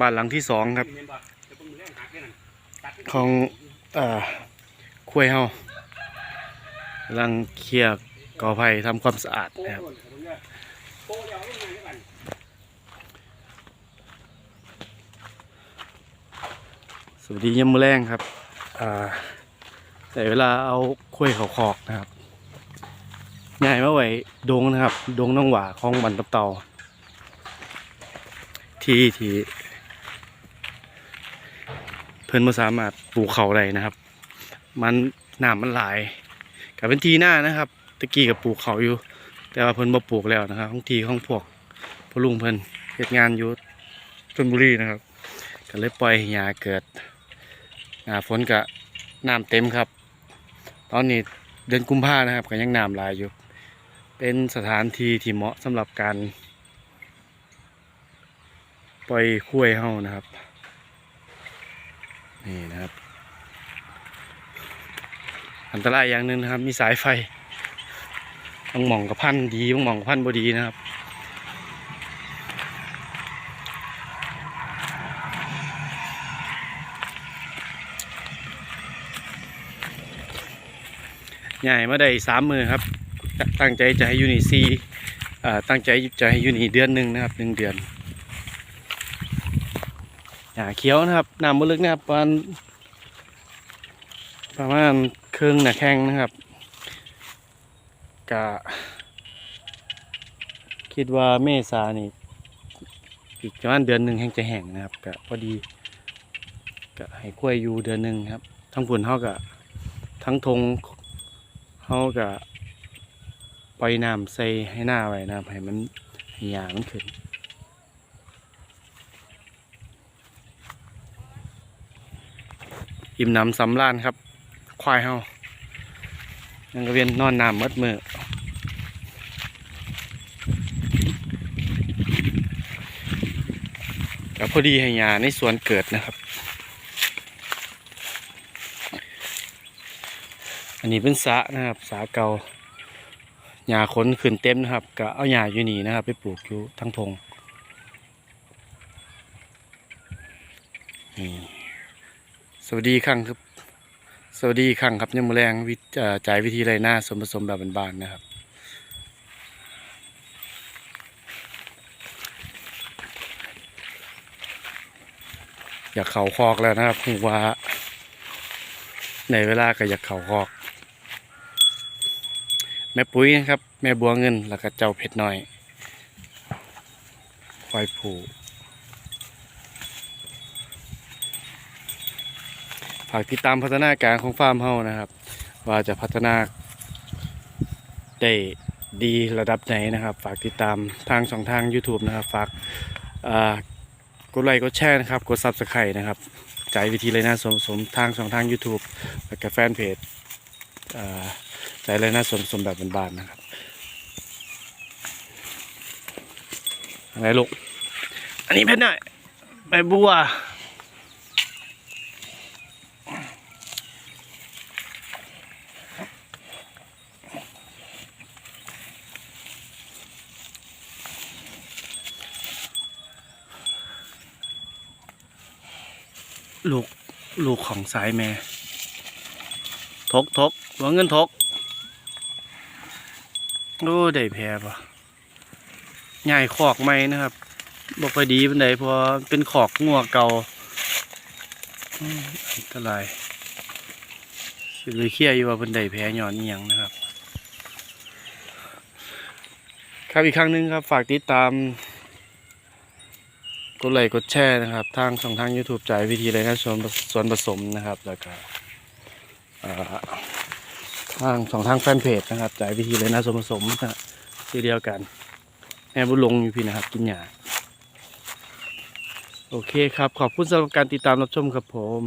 บ้านหลังที่สองครับ ของอคุยเฮากำลังเคลียร์กอไผ่ทำความสะอาดนะครับสวัสดียามมือแรงครับแต่เวลาเอาคุยเขาคอกนะครับง่ายมาไว้ดงนะครับ ดงน้องหว่าของบันตับเตาที่ที่ พิ่นมาสามารถปลูกเขาได้นะครับ มันน้ำมันหลายกับเป็นทีหน้านะครับตะกี้กับปลูกเขาอยู่ แต่ว่าเพิ่นบ่ปลูกแล้วนะครับของทีของพวกพอลุงเพิ่นเฮ็ดงานอยู่ชลบุรีนะครับก็เลยปล่อยหญ้าเกิดหน้าฝนก็น้ำเต็มครับ ตอนนี้เดือนกุมภานะครับก็ยังน้ำหลายอยู่ เป็นสถานที่ที่เหมาะสำหรับการ ปล่อยคุ้ยเฮานะครับ นี่นะครับ อันตรายอย่างหนึ่งนะครับ มีสายไฟบางหม่องกับพันดีบางหม่องกับพันบดีนะครับใหญ่มาได้สามมือครับ ตั้งใจจะให้ยูนี่ซีตั้งใจจะให้ยูนีเดือนหนึ่งนะครับหนึ่งเดือน หญ้าเขียวนะครับน้ำบลึกนะครับประมาณประมาณครึ่งหนาแข้งนะครับกะคิดว่าเมษานี่อีกประมาณเดือนหนึ่งแห้งจะแห้งนะครับกะพอดีกะให้กล้วยอยู่เดือนหนึ่งครับ ทั้งฝุ่นเท่ากับทั้งทงเท่ากับปล่อยน้ำใส่ให้หน้าไว้นะครับให้มันให้หญ้ามันขึ้น อิ่มหนำสำราญครับ ควายเฮายังกระเวียนนอนน้ำมัดมือก็พอดีให้ยาในสวนเกิดนะครับ อันนี้เป็นสะนะครับสะเกาหญ้าขนขึ้นเต็มนะครับก็เอาหญ้าอยู่นี่นะครับ ไปปลูกอยู่ทั้งทงนี่ สวัสดีครั้งครับ สวัสดีครั้งครับยามแรงวิจ่ายวิธีไรหน้าส่วนผสมแบบบานๆนะครับ อยากเข่าคอกแล้วนะครับคือว่าในเวลาก็อยากเข่าคอก แม่ปุ้ยนะครับ แม่บัวเงินแล้วก็เจ้าเพชรน้อยควายผูากติดตามพัฒนาการของฟาร์มเฮานะครับ ว่าจะพัฒนาได้ดีระดับไหนนะครับ ฝากติดตามทางช่องทาง YouTube นะครับ ฝากกดไลค์กดแชร์นะครับ กด Subscribe นะครับใจวิธีไรน่าสมสมทางช่องทาง YouTube แล้วก็แฟนเพจอ่าใจไรน่าสมสมแบบบานๆนะครับอะไรลูก อันนี้เพชรหน่อยใบบัว ลูกลูกของสายแม่ ทกทกหัวเงินทกโอ้ได้แพ้ปะใหญ่ขอกไหมนะครับบอกไปดีเป็นไดเพอเป็นขอกงัวเก่าอันตรายสิเลยเครียดอยู่ว่าเป็นไดแพ้หย่อนเอียงนะครับ ครับอีกครั้งหนึงครับ ฝากติดตาม ดไลค์กดแชร์นะครับ ทางช่องทาง YouTube จ่ายวิธีไรนะส่วนส่วนผสมนะครับแล้วก็อ่าทางสองทางแฟนเพจนะครับจ่ายวิธีไรนะส่วนผสมนะทีเดียวกันแม่บุญลงอยู่พี่นะครับ กินหยาโอเคครับ ขอบคุณสำหรับการติดตามรับชมครับผม